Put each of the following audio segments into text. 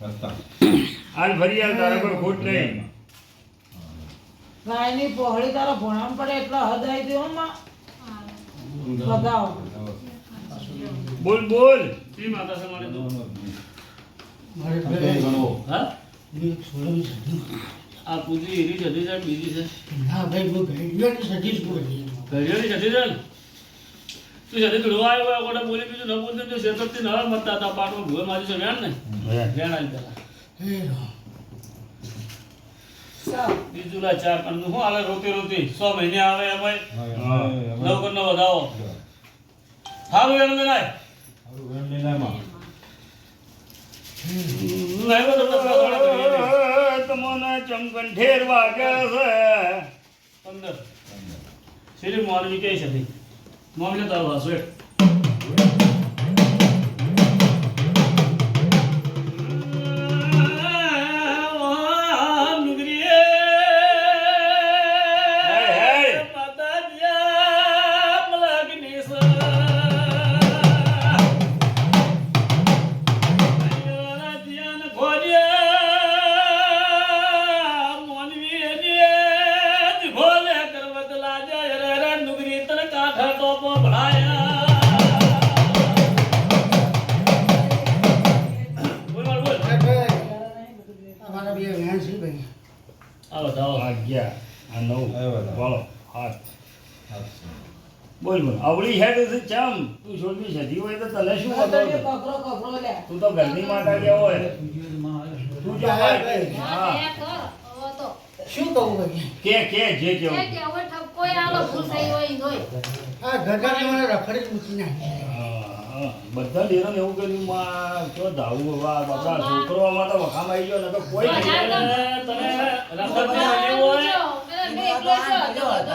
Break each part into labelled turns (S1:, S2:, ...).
S1: હાલ ફરી આવ તારા પર ખોટ નહીં.
S2: ગાયની પહોળી તારો ભણામ પડે એટલા હદ આવી દેવો માં. બગાવો
S1: બોલ બોલ. શ્રી માતા
S3: સમારે દો.
S1: આ પૂજી એની છે બીજી છે.
S3: ના ભાઈ ઘડિયાળની સદી જ બોલી.
S1: ઘડિયાળી જતી છે? ને તું જતી ધૂળવા આવ્યો હોય કોને બોલી બીજું ન બોલતું તો શેતરથી નવા મતતા હતા પાટમાં ભૂવે મારી છે વેણ ને? વેણ આવી પેલા
S3: હે રામ.
S2: ચાલ.
S1: બીજું લા ચાર પણ શું હાલે રોતી રોતી સો મહિને આવે એમાં નવ કર વધાવો. સારું વેણ મેં નાય
S4: વેણ લઈને આમાં.
S1: નહીં બધો દસ વાગ્યા કરીએ છીએ. તમને ચમકંઠેર વાગ્યા છે. પંદર શ્રી મોરવી કહી છે મોરવી તારો વાસો અગિયાર આ નવ
S4: હતા.
S1: હાથ. બોલ બોલ. આવડી હેડ છે ચમ? તું છોડવી છે. હોય તો તને શું
S2: હા, તો
S1: વાંધો
S2: એ કકરો કકરો લે.
S1: તું તો ઘરની માતા ગયા હોય. તું જો
S3: શું કહું
S1: કે કે જે કેવું
S3: આ ઘરડાને મને રખડી મૂકી નાખી
S1: બધા ડેરા એવું કર્યું માં તો ધાવું હવે આ બાપા છોકરો આમાં તો વખામાં આવી ગયો ને તો કોઈ.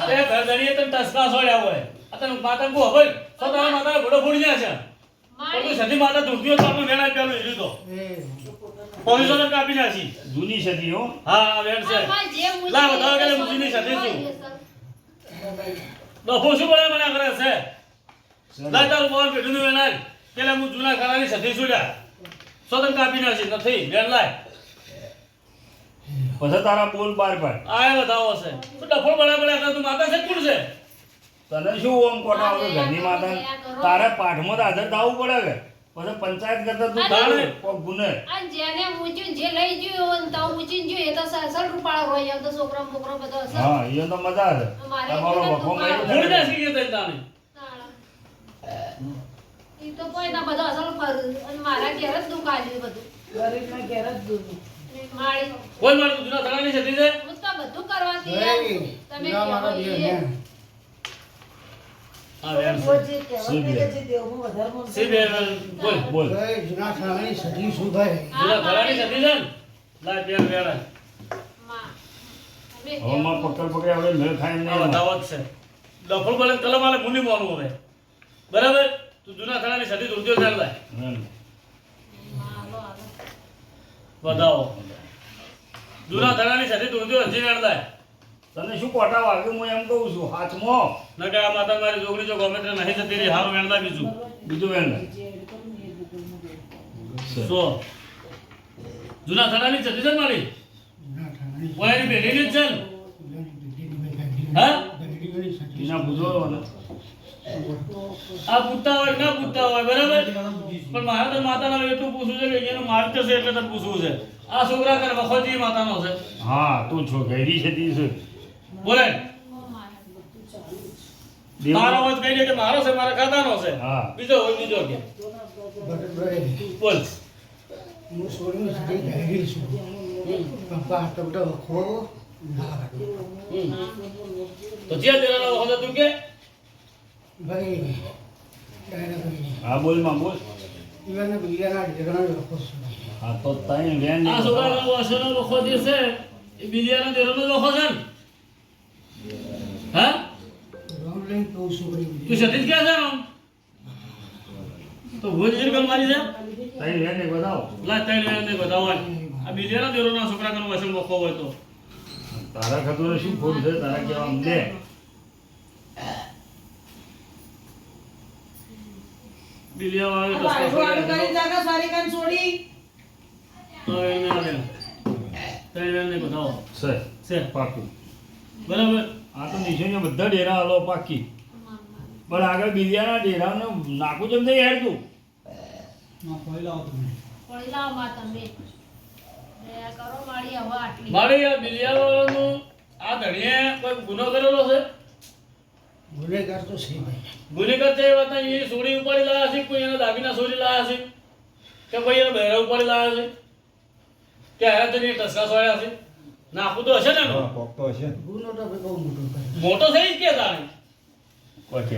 S1: તને ઘરધણીએ તને ટસકા સોડ્યા હોય. આ તને માતા કો હવે તો તારા માતા ઘોડો ફોડી જાય છે. સતી માતા હોય તો આપણે વેળા પેલું હીરું તો. પોલીસો તો કાપી નાખી. જૂની સદી હો. હા આ વેણ છે. લાવ, બતાવો કે મૂકીની સદી છું. દફો શું? બોલે મને કરે છે? લાય તારું બોલ પેઢીનું એના પેલા હું જૂના ખાનાની સતી છોડ્યા સ્વતંત્ર કાપી નાખી નથી. બેન લાય.
S5: પછી તારા બોલ બાર પાડ.
S1: આ બતાવો છે તું ડફો બળા બળા કર? તું માતા છે કોણ છે?
S5: તને શું ઓમ કોટા આવે? ઘરની માતા. તારે પાઠમાં તો હાજર થવું પડે કે પછી પંચાયત કરતા તું
S1: તારે.
S5: કોક ગુને.
S6: અને જેને ઊંચું જે લઈ ગયું હોય ને તો ઊંચીને જોયું એ તો સસર રૂપાળો હોય એમ તો છોકરા મોકરો બધો
S5: હા એ તો મજા છે તમારો વખો
S6: તું
S5: માર્યો
S1: મૂળ
S5: છે.
S1: ના શીખી તઈ તાણે
S6: ઈ બધો અસર પર અને મારા ઘેર જ
S2: ઘેર જ
S1: કોઈ જૂના છે?
S6: હું તો બધું કરવા તૈયાર
S3: ભાઈ,
S6: છું. તમે
S3: મારા
S6: એ.
S1: ને? બરાબર? તું જૂના ચાલ
S5: હમ.
S6: માં, હાલો, હાલો.
S1: બતાવો જૂના ખાનાની સાથે ધૂળતીઓ હજી લાય.
S5: તને શું કોટા વાગ્યું? હું એમ કહું છું હાથમાં.
S1: ન કે આ માતા મારી જોગણી જો ગમે તે નહીં જતી રહી હારું વેણ બીજું.
S5: બીજું વેણ
S1: સો. જૂના ખાનાની સતી છે ને મારી? વાયરી બેઠીની જ છે ને?
S3: સદીની ભાઈ
S1: હા?
S3: સદી.
S5: એના બુજો
S1: આ પૂછતા હોય ના પૂછતા હોય બરાબર? પણ મારે તો માતાના એટલું પૂછવું છે કે એનું માર્ગ છે એટલે તને પૂછવું છે. આ છોકરા કરે વખોજી માતાનો છે.
S5: હા તું છો ગેરી છે તી છે.
S1: બોલે. મારો વાત કહી દે કે મારો છે મારા ખાતાનો છે.
S5: હા.
S1: બીજો હોય બીજો કે. બોલ.
S3: હું સોળમી સદી ઘડી છું. પપ્પા આટલો બધો વખો ના
S1: તો જે તેરાનો વખો તું કે?
S3: ભાઈ
S5: હા બોલમાં બોલ.
S3: ઈવાના બીજાના ઢેરાનો વખો છું.
S5: હા તો તઈ
S1: આ વસનો એ બીજાના તેરાનો વખો છે ને. હા?
S3: રામ લઈને કહું
S1: તું સતીજ ક્યાં છે? આમ તો જ ગલ મારી છે?
S5: તઈ વેણ નહીં બતાવો.
S1: લા ને બતાવો આ બીજાના દેરોના છોકરા કનો વસન વખો હોય તો.
S5: તારા ખાતર શું ખોટ છે? તારા કેવા અમને
S1: બિલિયા
S2: આ
S1: વાળો
S2: કરી જાગા સારી કાન છોડી.
S1: હવે એને આલે. બતાવો.
S5: પાકું.
S1: બરાબર.
S5: આ તો નિશોને બધા ડેરા હાલો પાકી. પણ આગળ બીજાના ડેરાને નાખું જેમ નહીં યાર તું
S3: ના
S6: પડી લાવો માં તમે. કરો મારી હવે આટલી.
S1: મારે આ બિલિયા વાળાનું આ ધણીએ કોઈ ગુનો કરેલો છે?
S3: ગુનેગાર તો છે ભાઈ
S1: ગુનેગાર છે એ વાતના એ સોડી ઉપાડી લાયા છે કોઈ એના દાગીના સોડી લાયા છે? કે ભાઈ એના બહેરા ઉપાડી લાયા છે? કે આયા તો નહીં ટસકા સોયા છે? નાખું તો હશે ને.
S4: તો હશે ને.
S3: ગુનો તો ભાઈ બહુ મોટો
S1: મોટો થઈ જ કે
S5: તારે?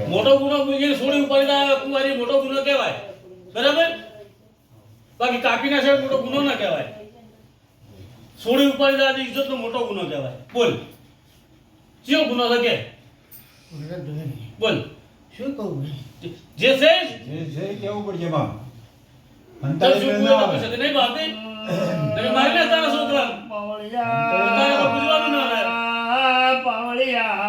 S1: મોટો ગુનો કોઈ સોડી ઉપાડી લાયા કુંવારી મોટો ગુનો કહેવાય. બરાબર? બાકી કાપી નાખે એ મોટો ગુનો ના કહેવાય. સોડી ઉપાડી લાયા ઇજ્જતનો મોટો ગુનો કહેવાય. બોલ. કયો ગુનો છે
S3: નહીં
S1: બોલ.
S3: શું કહું
S1: જે છે જ,
S4: જે છે કેવું પડશે માં
S1: તો
S4: અંતરે
S1: શું
S4: ના
S1: ગુનો
S4: આવે.
S1: નહીં તમે મારી છોકરા
S5: પાવળિયા. પાવળિયા.